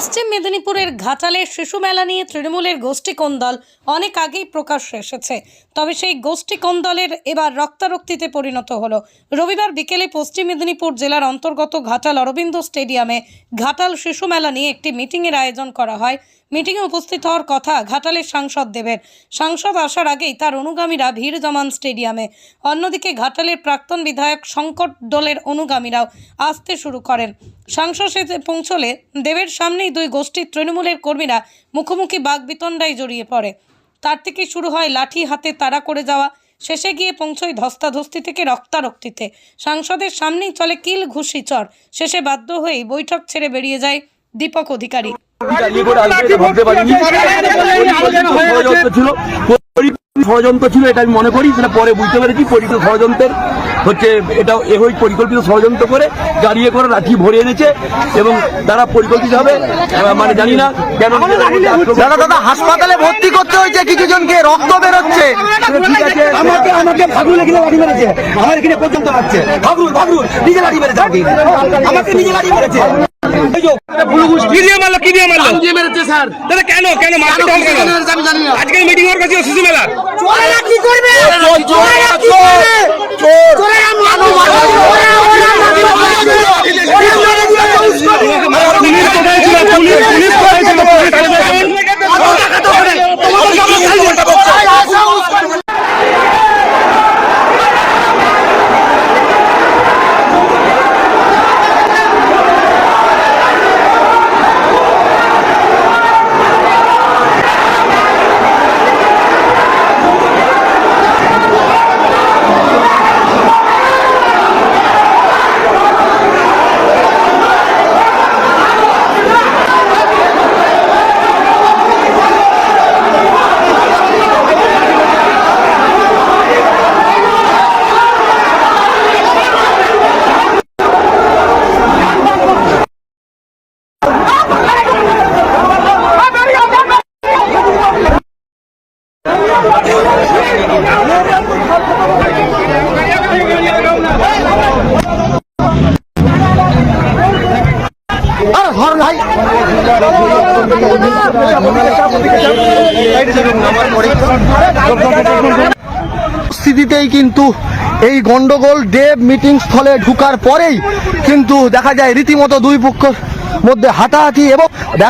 পশ্চিম মেদিনীপুরের ঘাটালে শিশু মেলা নিয়ে তৃণমূলের গোষ্ঠী কোন্দল অনেক আগেই প্রকাশ্যে এসেছে। তবে সেই গোষ্ঠী কোন্দলের এবার রক্তারক্তিতে পরিণত হলো। রবিবার বিকেলে পশ্চিম মেদিনীপুর জেলার অন্তর্গত ঘাটাল অরবিন্দ স্টেডিয়ামে ঘাটাল শিশু মেলা নিয়ে একটি মিটিংয়ের আয়োজন করা হয়। মিটিংয়ে উপস্থিত হওয়ার কথা ঘাটালের সাংসদ দেবের। সাংসদ আসার আগেই তার অনুগামীরা ভিড় জমান স্টেডিয়ামে। অন্যদিকে ঘাটালের প্রাক্তন বিধায়ক সংকট দলের অনুগামীরাও আসতে শুরু করেন। সাংসদ পৌঁছলে দেবের সামনেই দুই গোষ্ঠীর তৃণমূলের কর্মীরা মুখোমুখি বাগবিতণ্ডায় জড়িয়ে পড়ে তার থেকে শুরু হয় লাঠি হাতে তাড়া করে যাওয়া শেষে গিয়ে পৌঁছয় ধস্তাধস্তি থেকে রক্তারক্তিতে সাংসদের সামনেই চলে কিল ঘুষি চর শেষে বাধ্য হয়েই বৈঠক ছেড়ে বেরিয়ে যায় দীপক অধিকারী ষড়যন্ত্র ছিল এটা আমি মনে করি সেটা পরে বুঝতে পেরেছি। পরিকল্পিত ষড়যন্ত্রের হচ্ছে এটা এভাবেই পরিকল্পিত ষড়যন্ত্র করে গাড়িয়ে করে রাখি ভরে এনেছে এবং তারা পরিকল্পিত হবে। মানে জানি না কেন দাদা দাদা হাসপাতালে ভর্তি করতে হয়েছে কিছু জনকে রক্ত বেরোচ্ছে। ঠিক আছে। আমাকে আমাকে ভাগরুল এখানে লাঠি মেরেছে। আমার এখানে পর্যন্ত পাচ্ছে ভাগরুল ভাগরুল নিজে লাঠি মেরেছে আমাকে। নিজে লাঠি কি দিয়ে মারলো কি দিয়ে মারলো? নিজে মেরেছে স্যার। দাদা কেন কেন মারতে হবে কেন? আমি জানি না। আজকের মিটিং কাছে শিশু মেলার চোরেরা কি করবে? চোরেরা কি করবে? চোরেরা মানুষ। স্থিতিতেই কিন্তু এই গন্ডগোল দেব মিটিং স্থলে ঢুকার পরেই কিন্তু দেখা যায় রীতিমতো দুই পক্ষের মধ্যে হাতাহাতি এবং দেখা